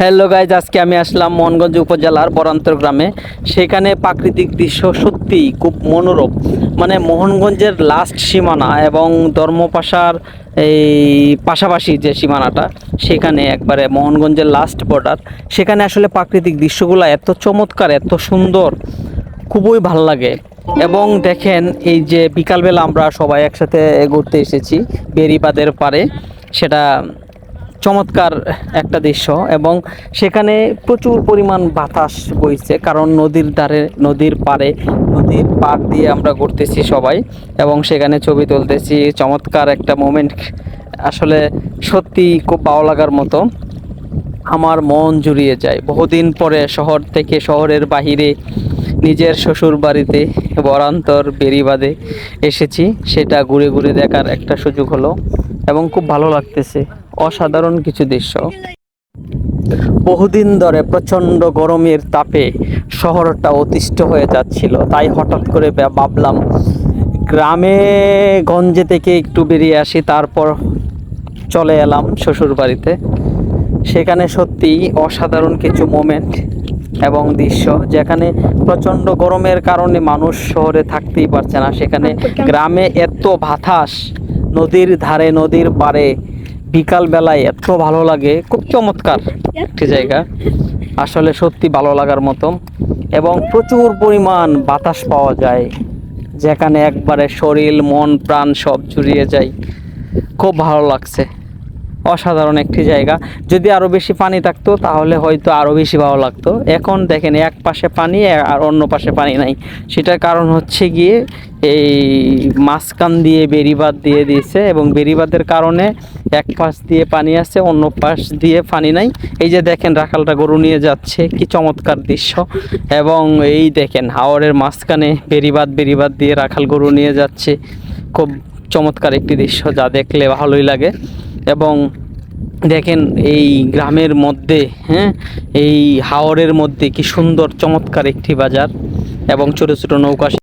Hello guys আজকে আমি আসলাম মোহনগঞ্জ উপজেলার বরান্তর গ্রামে। সেখানে প্রাকৃতিক দৃশ্য সত্যিই খুব মনোরম। মানে মোহনগঞ্জের লাস্ট সীমানা এবং ধর্মপাশার এই পাশাপাশি যে সীমানাটা, সেখানে একবারে মোহনগঞ্জের লাস্ট বর্ডার সেখানে আসলে প্রাকৃতিক দৃশ্যগুলো এত চমৎকার, এত সুন্দর, খুবই ভালো লাগে। এবং দেখেন, এই যে বিকালবেলা আমরা সবাই একসাথে ঘুরতে এসেছি, বেরিবাদের পারে সেটা চমৎকার একটা দৃশ্য এবং সেখানে প্রচুর পরিমাণ বাতাস বইছে, কারণ নদীর ধারে, নদীর পাড়ে, নদীর পাড় দিয়ে আমরা ঘুরতেছি সবাই এবং সেখানে ছবি তুলতেছি। চমৎকার একটা মোমেন্ট আসলে সত্যি খুব ভালো লাগার মতো। আমার মন জুড়িয়ে যায়। বহুদিন পরে শহর থেকে শহরের বাহিরে নিজের শ্বশুর বাড়িতে বরান্তর বেরিবাদে এসেছি। সেটা ঘুরে ঘুরে দেখার একটা সুযোগ হলো এবং খুব ভালো লাগতেছে। অসাধারণ কিছু দৃশ্য। বহুদিন ধরে প্রচণ্ড গরমের তাপে শহরটা অতিষ্ঠ হয়ে যাচ্ছিল। তাই হঠাৎ করে ভাবলাম গ্রামে গঞ্জে থেকে একটু বেরিয়ে আসি তারপর চলে এলাম শ্বশুর বাড়িতে সেখানে সত্যি অসাধারণ কিছু মোমেন্ট এবং দৃশ্য যেখানে প্রচণ্ড গরমের কারণে মানুষ শহরে থাকতেই পারছে না। সেখানে গ্রামে এত বাতাস নদীর ধারে নদীর পাড়ে বিকাল বেলায় এত ভালো লাগে, খুব চমৎকার একটি জায়গা। আসলে সত্যি ভালো লাগার মতো। এবং প্রচুর পরিমাণ বাতাস পাওয়া যায়, যেখানে একবারে শরীর, মন, প্রাণ সব জুড়িয়ে যায়। খুব ভালো লাগছে। অসাধারণ একটি জায়গা। যদি আরও বেশি পানি থাকতো, তাহলে হয়তো আরও বেশি ভালো লাগতো। এখন দেখেন, এক পাশে পানি আর অন্য পাশে পানি নাই। সেটার কারণ হচ্ছে গিয়ে এই মাঝখান দিয়ে বেরিবাদ দিয়ে দিয়েছে এবং বেরিবাদের কারণে এক পাশ দিয়ে পানি আছে অন্য পাশ দিয়ে পানি নাই। এই যে দেখেন রাখালটা গরু নিয়ে যাচ্ছে, কি চমৎকার দৃশ্য। এবং এই দেখেন হাওড়ের মাঝখানে বেরিবাদ বেরিবাদ দিয়ে রাখাল গরু নিয়ে যাচ্ছে। খুব চমৎকার একটি দৃশ্য, যা দেখলে ভালোই লাগে। এবং দেখেন এই গ্রামের মধ্যে হ্যাঁ এই হাওরের মধ্যে কি সুন্দর, চমৎকার একটি বাজার। এবং ছোট ছোট নৌকা